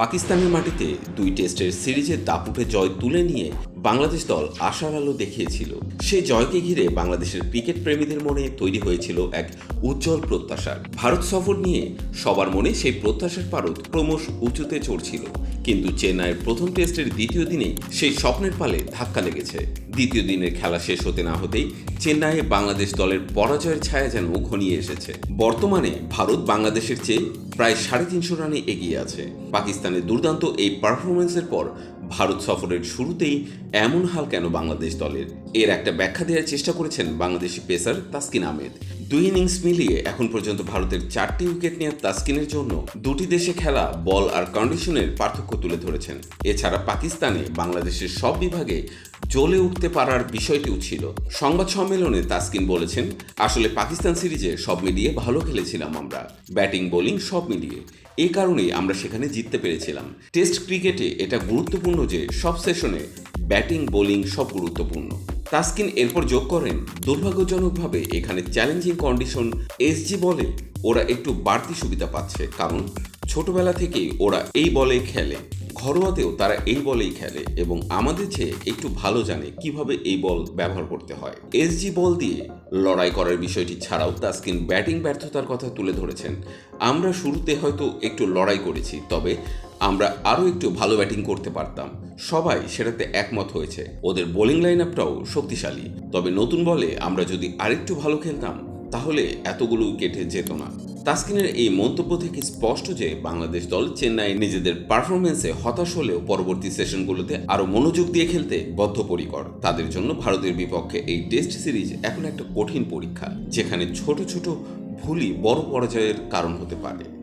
পাকিস্তানের মাটিতে দুই টেস্টের সিরিজে দাপুটে জয় তুলে নিয়ে বাংলাদেশ দল আশার আলো দেখিয়েছিল। সে জয়কে ঘিরে বাংলাদেশের ক্রিকেট প্রেমীদের মনে তৈরি হয়েছিল এক উজ্জ্বল প্রত্যাশার ভারত সফর নিয়ে সবার মনে সেই প্রত্যাশার পারদ ক্রমশ উঁচুতে চড়ছিল। কিন্তু চেন্নাইয়ের প্রথম টেস্টের দ্বিতীয় দিনে সেই স্বপ্নের পালে ধাক্কা লেগেছে। দ্বিতীয় দিনের খেলা শেষ হতে না হতেই চেন্নাইয়ে বাংলাদেশ দলের পরাজয়ের ছায়া যেন ঘনিয়ে এসেছে। বর্তমানে ভারত বাংলাদেশের চেয়ে প্রায় সাড়ে তিনশো রানে এগিয়ে আছে। পাকিস্তানের দুর্দান্ত এই পারফরমেন্সের পর ভারত সফরের শুরুতেই এমন হাল কেন বাংলাদেশ দলের? এর একটা ব্যাখ্যা দেওয়ার চেষ্টা করেছেন বাংলাদেশি পেসার তাসকিন আহমেদ। দুই ইনিংস মিলিয়ে এখন পর্যন্ত ভারতের চারটি উইকেট নেওয়া তাসকিনের জন্য দুটি দেশে খেলা, বল আর কন্ডিশনের পার্থক্য তুলে ধরেছেন। এছাড়া পাকিস্তানে বাংলাদেশের সব বিভাগে জ্বলে উঠতে পারার বিষয়টিও ছিল। সংবাদ সম্মেলনে তাসকিন বলেছেন, আসলে পাকিস্তান সিরিজে সব মিলিয়ে ভালো খেলেছিলাম আমরা। ব্যাটিং, বোলিং সব মিলিয়ে। এ কারণেই আমরা সেখানে জিততে পেরেছিলাম। টেস্ট ক্রিকেটে এটা গুরুত্বপূর্ণ যে সব সেশনে ব্যাটিং, বোলিং সব গুরুত্বপূর্ণ। তাসকিন এরপর যোগ করেন, দুর্ভাগ্যজনকভাবে এখানে চ্যালেঞ্জিং কন্ডিশন এসজি বলে ওরা একটু বাড়তি সুবিধা পাচ্ছে। কারণ ছোটবেলা থেকেই ওরা এই বলে খেলে। ঘরোয়াতেও তারা এই বলেই খেলে এবং আমাদের চেয়ে একটু ভালো জানে কীভাবে এই বল ব্যবহার করতে হয়। এসজি বল দিয়ে লড়াই করার বিষয়টি ছাড়াও তাসকিন ব্যাটিং ব্যর্থতার কথা তুলে ধরেছেন। আমরা শুরুতে হয়তো একটু লড়াই করেছি, তবে আমরা আরও একটু ভালো ব্যাটিং করতে পারতাম। সবাই সেটাতে একমত হয়েছে। ওদের বোলিং লাইন আপটাও শক্তিশালী। তবে নতুন বলে আমরা যদি আরেকটু ভালো খেলতাম, তাহলে এতগুলো উইকেটে যেত না। তাসকিনের এই মন্তব্য থেকে স্পষ্ট যে বাংলাদেশ দল চেন্নাই নিজেদের পারফরমেন্সে হতাশ হলেও পরবর্তী সেশনগুলোতে আরও মনোযোগ দিয়ে খেলতে বদ্ধপরিকর। তাদের জন্য ভারতের বিপক্ষে এই টেস্ট সিরিজ এখন একটা কঠিন পরীক্ষা, যেখানে ছোট ছোট ভুলই বড় পরাজয়ের কারণ হতে পারে।